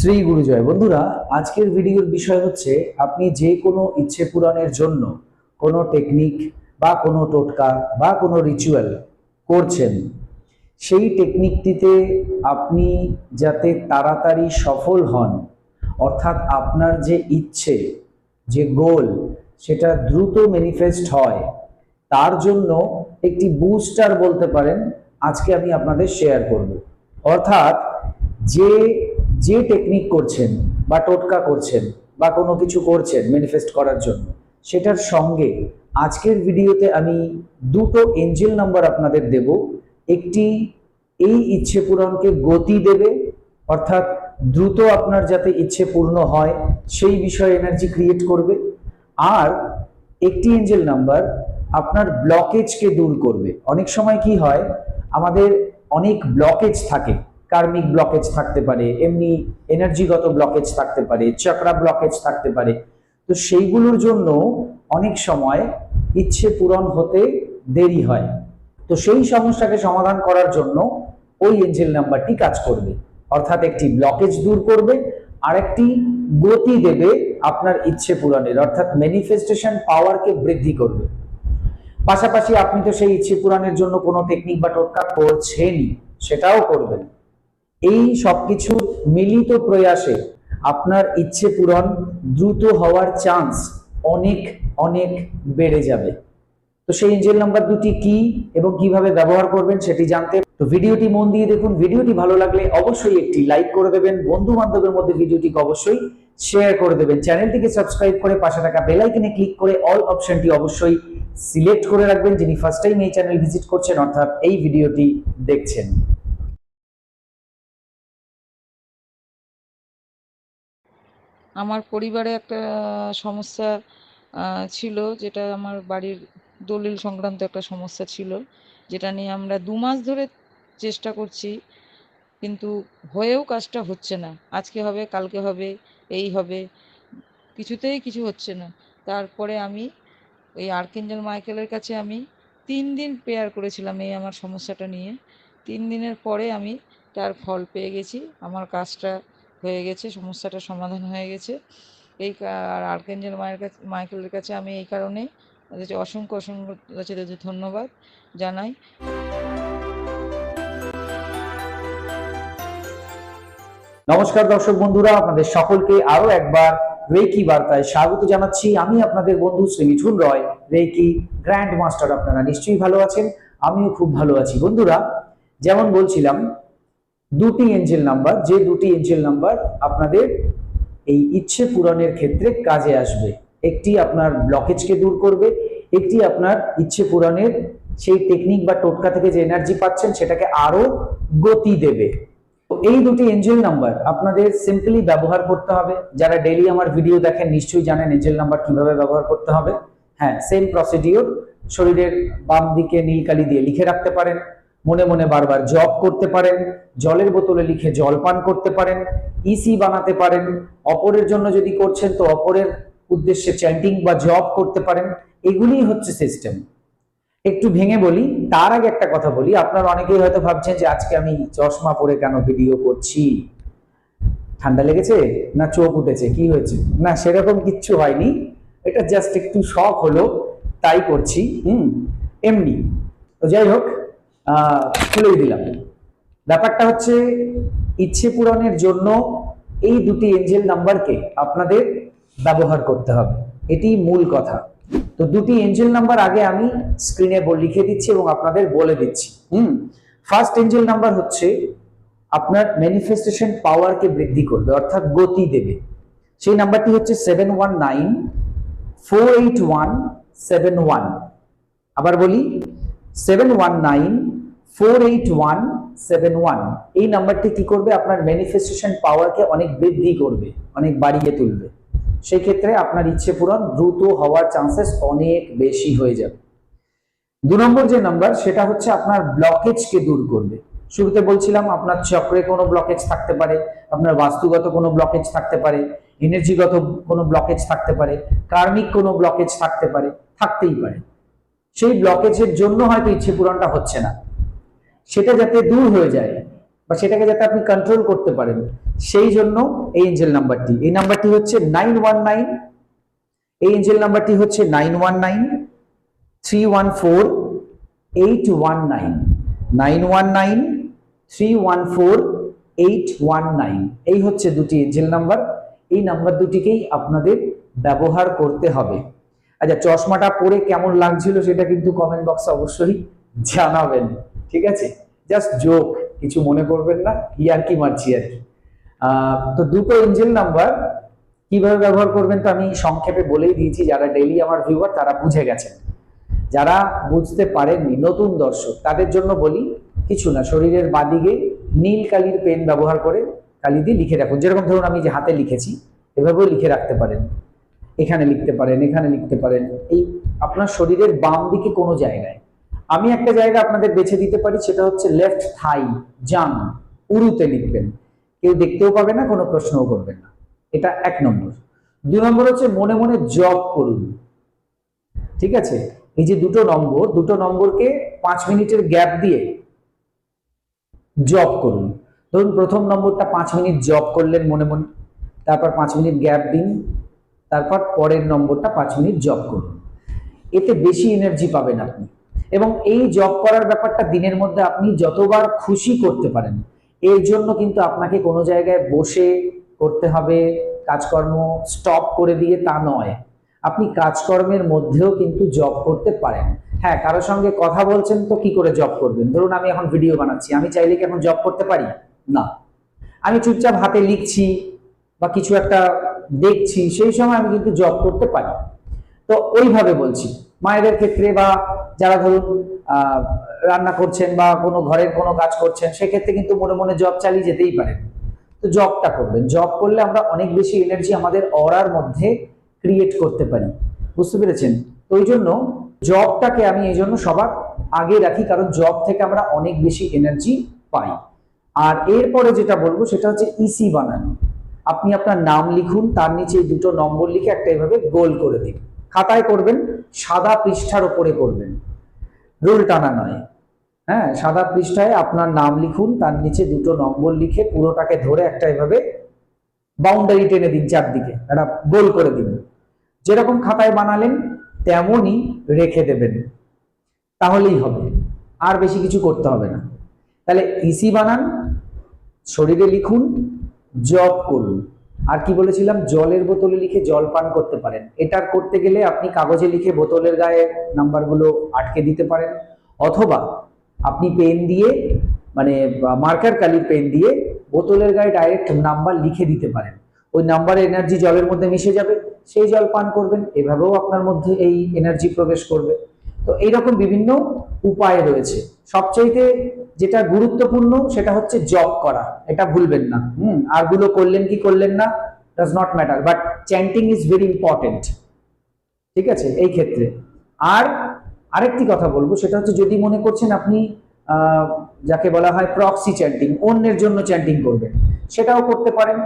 শ্রী গুরুজয়। বন্ধুরা, আজকের ভিডিওর বিষয় হচ্ছে আপনি যে কোনো ইচ্ছে পূরণের জন্য কোনো টেকনিক বা কোনো টোটকা বা কোনো রিচুয়াল করছেন, সেই টেকনিকটিতে আপনি যাতে তাড়াতাড়ি সফল হন, অর্থাৎ আপনার যে ইচ্ছে, যে গোল সেটা দ্রুত ম্যানিফেস্ট হয়, তার জন্য একটি বুস্টার বলতে পারেন, আজকে আমি আপনাদের শেয়ার করব। অর্থাৎ যে যে টেকনিক করছেন বা টোটকা করছেন বা কোনো কিছু করছেন ম্যানিফেস্ট করার জন্য, সেটার সঙ্গে আজকের ভিডিওতে আমি দুটো এঞ্জেল নাম্বার আপনাদের দেব। একটি এই ইচ্ছে পূরণকে গতি দেবে, অর্থাৎ দ্রুত আপনার যাতে ইচ্ছে পূর্ণ হয়, সেই বিষয়ে এনার্জি ক্রিয়েট করবে। আর একটি এঞ্জেল নাম্বার আপনার ব্লকেজকে দূর করবে। অনেক সময় কি হয়, আমাদের অনেক ব্লকেজ থাকে। কার্মিক ব্লকেজ থাকতে পারে, এমনি এনার্জিগত ব্লকেজ থাকতে পারে চক্রা ব্লকেজ থাকতে পারে। তো সেইগুলোর জন্য অনেক সময় ইচ্ছে পূরণ হতে দেরি হয়। তো সেই সমস্যাকে সমাধান করার জন্য ওই এঞ্জেল নাম্বারটি কাজ করবে। অর্থাৎ একটি ব্লকেজ দূর করবে আর একটি গতি দেবে আপনার ইচ্ছে পূরণের, অর্থাৎ ম্যানিফেস্টেশন পাওয়ারকে বৃদ্ধি করবে। পাশাপাশি আপনি তো সেই ইচ্ছে পূরণের জন্য কোনো টেকনিক বা টোটকা করছেনই, সেটাও করবেন। এই সবকিছুর মিলিত প্রয়াসে আপনার ইচ্ছে পূরণ দ্রুত হওয়ার চান্স অনেক অনেক বেড়ে যাবে। তো সেই এঞ্জেল নাম্বার দুটি কি এবং কীভাবে ব্যবহার করবেন সেটি জানতে তো ভিডিওটি মন দিয়ে দেখুন। ভিডিওটি ভালো লাগলে অবশ্যই একটি লাইক করে দেবেন। বন্ধু বান্ধবের মধ্যে ভিডিওটিকে অবশ্যই শেয়ার করে দেবেন। চ্যানেলটিকে সাবস্ক্রাইব করে পাশে থাকা বেল আইকনে ক্লিক করে অল অপশনটি অবশ্যই সিলেক্ট করে রাখবেন। যিনি ফার্স্ট টাইম এই চ্যানেল ভিজিট করছেন, অর্থাৎ এই ভিডিওটি দেখছেন। আমার পরিবারে একটা সমস্যা ছিল যেটা আমার বাড়ির দলিল সংক্রান্ত একটা সমস্যা ছিল, যেটা নিয়ে আমরা দু মাস ধরে চেষ্টা করছি, কিন্তু হয়েও কাজটা হচ্ছে না। আজকে হবে, কালকে হবে, এই হবে, কিছুতেই কিছু হচ্ছে না। তারপরে আমি ওই আর্কেঞ্জেল মাইকেলের কাছে আমি তিন দিন প্রেয়ার করেছিলাম এই আমার সমস্যাটা নিয়ে। তিন দিনের পরে আমি তার ফল পেয়ে গেছি। আমার কাজটা হয়ে গেছে, সমস্যাটা সমাধান হয়ে গেছে। এই আর আর্কেঞ্জেল মায়ের কাছে, মাইকেলের কাছে আমি এই কারণে অসংখ্য অসংখ্য ধন্যবাদ জানাই। নমস্কার দর্শক বন্ধুরা, আপনাদের সকলকে আরও একবার রেকি বার্তায় স্বাগত জানাচ্ছি। আমি আপনাদের বন্ধু Shri Mithun Roy, reiki grand master আপনারা নিশ্চয়ই ভালো আছেন, আমিও খুব ভালো আছি। বন্ধুরা, যেমন বলছিলাম দুটি এঞ্জেল নাম্বার, যে দুটি এঞ্জেল নাম্বার আপনাদের এই ইচ্ছে পূরণের ক্ষেত্রে কাজে আসবে। একটি আপনার ব্লকেজকে দূর করবে, একটি আপনার ইচ্ছে পূরণের সেই টেকনিক বা টোটকা থেকে যে এনার্জি পাচ্ছেন সেটাকে আরও গতি দেবে। এই দুটি এঞ্জেল নাম্বার আপনাদের সিম্পলি ব্যবহার করতে হবে। যারা ডেইলি আমার ভিডিও দেখেন নিশ্চয়ই জানেন এঞ্জেল নাম্বার কীভাবে ব্যবহার করতে হবে। হ্যাঁ সেম প্রসিডিওর শরীরের বাম দিকে নীলকালি দিয়ে লিখে রাখতে পারেন। মনে মনে বারবার জপ করতে পারেন, জলের বোতলে লিখে জল পান করতে পারেন ইসি বানাতে পারেন, অপরের জন্য যদি করছেন তো অপরের উদ্দেশ্যে চ্যান্টিং বা জব করতে পারেন, এগুলিই হচ্ছে সিস্টেম একটু ভেঙে বলি, তার আগে একটা কথা বলি, আপনারা অনেকেই হয়তো ভাবছেন যে আজকে আমি চশমা পরে কেন ভিডিও করছি? ঠান্ডা লেগেছে না চোখ উঠেছে? কি হয়েছে? না, সেরকম কিচ্ছু হয়নি। এটা জাস্ট একটু শখ হলো, তাই করছি, হুম, এমনি। তো যাই হোক খুলেই দিলাম। ব্যাপারটা হচ্ছে, ইচ্ছে পূরণের জন্য এই দুটি এঞ্জেল নাম্বারকে আপনাদের ব্যবহার করতে হবে। এটি মূল কথা। তো দুটি এঞ্জেল নাম্বার আগে আমি স্ক্রিনে লিখে দিচ্ছি এবং আপনাদের বলে দিচ্ছি। হুম? ফার্স্ট এঞ্জেল নাম্বার হচ্ছে, আপনার ম্যানিফেস্টেশন পাওয়ারকে বৃদ্ধি করবে, অর্থাৎ গতি দেবে। সেই নাম্বারটি হচ্ছে seven one nine four eight one seven one আবার বলি seven one nine four eight one seven one এই নাম্বারটি কি করবে? আপনার ম্যানিফেস্টেশন পাওয়ারকে অনেক বৃদ্ধি করবে, অনেক বাড়িয়ে তুলবে। সেই ক্ষেত্রে আপনার ইচ্ছে পূরণ দ্রুত হওয়ার চান্সেস অনেক বেশি হয়ে যাবে। দু নম্বর যে নাম্বার, সেটা হচ্ছে আপনার ব্লকেজকে দূর করবে। শুরুতে বলছিলাম, আপনার চক্রে কোনো ব্লকেজ থাকতে পারে, আপনার বাস্তুগত কোনো ব্লকেজ থাকতে পারে এনার্জিগত কোনো ব্লকেজ থাকতে পারে কার্মিক কোনো ব্লকেজ থাকতে পারে, থাকতেই পারে। সেই ব্লকেজের জন্য হয়তো ইচ্ছে পূরণটা হচ্ছে না। সেটা যাতে দূর হয়ে যায় বা সেটাকে যাতে আপনি কন্ট্রোল করতে পারেন, সেই জন্য এই এঞ্জেল নাম্বারটি এই নাম্বারটি হচ্ছে নাইন ওয়ান নাইন এই এঞ্জেল নাম্বারটি হচ্ছে nine one nine three one four eight one nine nine one nine three one four eight one nine এই হচ্ছে দুটি এঞ্জেল নাম্বার এই নাম্বার দুটিকেই আপনাদের ব্যবহার করতে হবে। আচ্ছা চশমাটা পরে কেমন লাগছিল সেটা কিন্তু কমেন্ট বক্সে অবশ্যই জানাবেন। ঠিক আছে? জাস্ট জোক কিছু মনে করবেন না আর কি মারছি আর কি। তো দুটো ইঞ্জিন নাম্বার কীভাবে ব্যবহার করবেন তো আমি সংক্ষেপে বলেই দিয়েছি, যারা ডেইলি আমার ভিউয়ার তারা বুঝে গেছেন। যারা বুঝতে পারেননি, নতুন দর্শক, তাদের জন্য বলি, কিছু না, শরীরের বাদিকে নীল কালির পেন ব্যবহার করে কালি দিয়ে লিখে রাখুন। যেরকম ধরুন আমি যে হাতে লিখেছি, এভাবেও লিখে রাখতে পারেন। এখানে লিখতে পারেন, এখানে লিখতে পারেন। এই আপনার শরীরের বাম দিকে কোনো জায়গায় আমি একটা জায়গা আপনাদের বেছে দিতে পারি, সেটা হচ্ছে লেফট থাই জান উরুতে লিখবেন। কেউ দেখতেও পাবে না, কোনো প্রশ্নও করবেন না। এটা এক নম্বর। দুই নম্বর হচ্ছে মনে মনে জব করুন। ঠিক আছে? এই যে দুটো নম্বর, দুটো নম্বরকে পাঁচ মিনিটের গ্যাপ দিয়ে জব করুন। ধরুন প্রথম নম্বরটা পাঁচ মিনিট জব করলেন মনে মনে, তারপর পাঁচ মিনিট গ্যাপ দিন, তারপর পরের নম্বরটা পাঁচ মিনিট জব করুন। এতে বেশি এনার্জি পাবেন আপনি। এবং এই জব করার ব্যাপারটা দিনের মধ্যে আপনি যতবার খুশি করতে পারেন, এর জন্য কিন্তু আপনাকে কোনো জায়গায় বসে করতে হবে, কাজকর্ম স্টপ করে দিয়ে তা নয়। আপনি কাজকর্মের মধ্যেও কিন্তু জব করতে পারেন। হ্যাঁ কারোর সঙ্গে কথা বলছেন তো কি করে জব করবেন? ধরুন আমি এখন ভিডিও বানাচ্ছি, আমি চাইলে কি এখন জব করতে পারি? না। আমি চুপচাপ হাতে লিখছি বা কিছু একটা দেখছি, সেই সময় আমি কিন্তু জব করতে পারি। তো ওইভাবে বলছি। মায়েদের ক্ষেত্রে বা যারা ধরুন রান্না করছেন বা কোনো ঘরের কোনো কাজ করছেন, সেক্ষেত্রে কিন্তু মনে মনে জব চালিয়ে যেতেই পারেন। তো জবটা করবেন। জব করলে আমরা অনেক বেশি এনার্জি আমাদের অরার মধ্যে ক্রিয়েট করতে পারি। বুঝতে পেরেছেন? তো ওই জন্য জবটাকে আমি এই জন্য সবার আগে রাখি, কারণ জব থেকে আমরা অনেক বেশি এনার্জি পাই। আর এরপরে যেটা বলব, সেটা হচ্ছে ইসি বানানো। আপনি আপনার নাম লিখুন, তার নিচে দুটো নম্বর লিখে একটা এভাবে গোল করে দিন। খাতায় করবেন, সাদা পৃষ্ঠার ওপরে করবেন। রোল টানা নয়। হ্যাঁ সাদা পৃষ্ঠায় আপনার নাম লিখুন, তার নিচে দুটো নম্বর লিখে পুরোটাকে ধরে একটা এভাবে বাউন্ডারি টেনে দিন চারদিকে, একটা গোল করে দিন। যেরকম খাতায় বানালেন, তেমনই রেখে দেবেন। তাহলেই হবে। আর বেশি কিছু করতে হবে না। তাহলে ইসি বানান, শরীরে লিখুন জব করুন। আর কি বলেছিলাম? জলের বোতলে লিখে জল পান করতে পারেন। এটা করতে গেলে আপনি কাগজে লিখে বোতলের গায়ে নাম্বারগুলো আটকে দিতে পারেন। অথবা আপনি পেন দিয়ে মানে মার্কার কালির পেন দিয়ে বোতলের গায়ে ডাইরেক্ট নাম্বার লিখে দিতে পারেন। ওই নাম্বারের এনার্জি জলের মধ্যে মিশে যাবে। সেই জল পান করবেন। এভাবেও আপনার মধ্যে এই এনার্জি প্রবেশ করবে। তো এইরকম বিভিন্ন উপায় রয়েছে। সবচাইতে যেটা গুরুত্বপূর্ণ, সেটা হচ্ছে জব করা। এটা ভুলবেন না। হুম, আরগুলো করলেন কি করলেন না does not matter but chanting is very important ঠিক আছে? এই ক্ষেত্রে। আর আরেকটি কথা বলব, সেটা হচ্ছে যদি মনে করছেন আপনি যাকে বলা হয় প্রক্সি চ্যান্টিং অন্যের জন্য চ্যান্টিং করবেন। সেটাও করতে পারেন।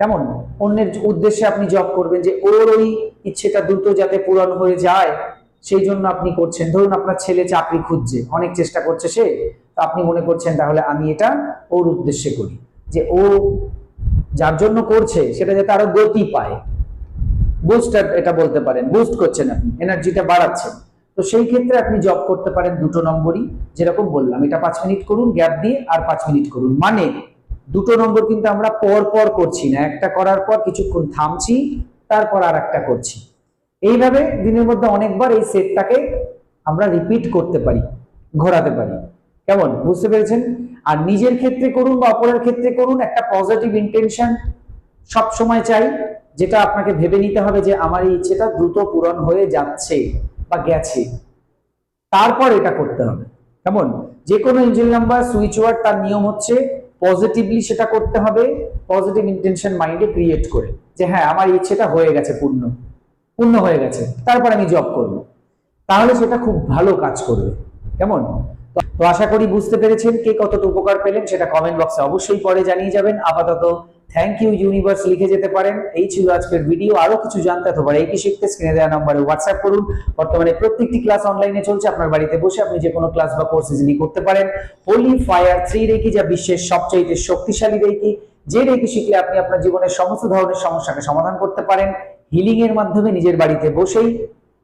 কেমন? অন্যের উদ্দেশ্যে আপনি জব করবেন যে ওর ওই ইচ্ছেটা দ্রুত যাতে পূরণ হয়ে যায়, সেই জন্য আপনি করছেন। ধরুন আপনার ছেলে চাকরি খুঁজছে, অনেক চেষ্টা করছে সে আপনি মনে করছেন তাহলে আমি এটা ওর উদ্দেশ্যে করি। যে ও যার জন্য করছে, সেটা যাতে আরও গতি পায়। বুস্টার এটা বলতে পারেন বুস্ট করছেন আপনি এনার্জিটা বাড়াচ্ছেন। তো সেই ক্ষেত্রে আপনি জব করতে পারেন দুটো নম্বরই, যেরকম বললাম, এটা পাঁচ মিনিট করুন গ্যাপ দিয়ে আর পাঁচ মিনিট করুন। মানে দুটো নম্বর কিন্তু আমরা পর পর করছি না, একটা করার পর কিছুক্ষণ থামছি, তারপর আর একটা করছি। এইভাবে দিনের মধ্যে অনেকবার এই সেটটাকে আমরা রিপিট করতে পারি, ঘোরাতে পারি। কেমন? বুঝতে পেরেছেন? আর নিজের ক্ষেত্রে করুন বা অপরের ক্ষেত্রে করুন একটা পজিটিভ ইন্টেনশন সব সময় চাই, যেটা আপনাকে ভেবে নিতে হবে যে আমার এই ইচ্ছেটা দ্রুত পূরণ হয়ে যাচ্ছে বা গেছে। তারপর এটা করতে হবে। কেমন? যে কোনো ইঞ্জিন নাম্বার সুইচ ওয়ার্ড তার নিয়ম হচ্ছে পজিটিভলি সেটা করতে হবে পজিটিভ ইন্টেনশন মাইন্ডে ক্রিয়েট করে। যে হ্যাঁ আমার ইচ্ছেটা হয়ে গেছে, পূর্ণ। পূর্ণ হয়ে গেছে। তারপর আমি জব করব। তাহলে সেটা খুব ভালো কাজ করবে। কেমন? তো আশা করি বুঝতে পেরেছেন কে কতটা উপকার পেলেন, সেটা কমেন্ট বক্সে অবশ্যই পরে জানিয়ে যাবেন। আপাতত থ্যাংক ইউ ইউনিভার্স লিখে যেতে পারেন। এই ছিল আজকের ভিডিও আরও কিছু জানতে অথবা এই কি শিখতে স্ক্রিনে দেওয়া নম্বরে হোয়াটসঅ্যাপ করুন। বর্তমানে প্রত্যেকটি ক্লাস অনলাইনে চলছে। আপনার বাড়িতে বসে আপনি যে কোনো ক্লাস বা কোর্স ইজিলি করতে পারেন। হোলি ফায়ার থ্রি রেকি যা বিশ্বের সবচাইতে শক্তিশালী রেকি যে রেকি শিখলে আপনি আপনার জীবনের সমস্ত ধরনের সমস্যাকে সমাধান করতে পারেন। হিলিং এর মাধ্যমে নিজের বাড়িতে বসেই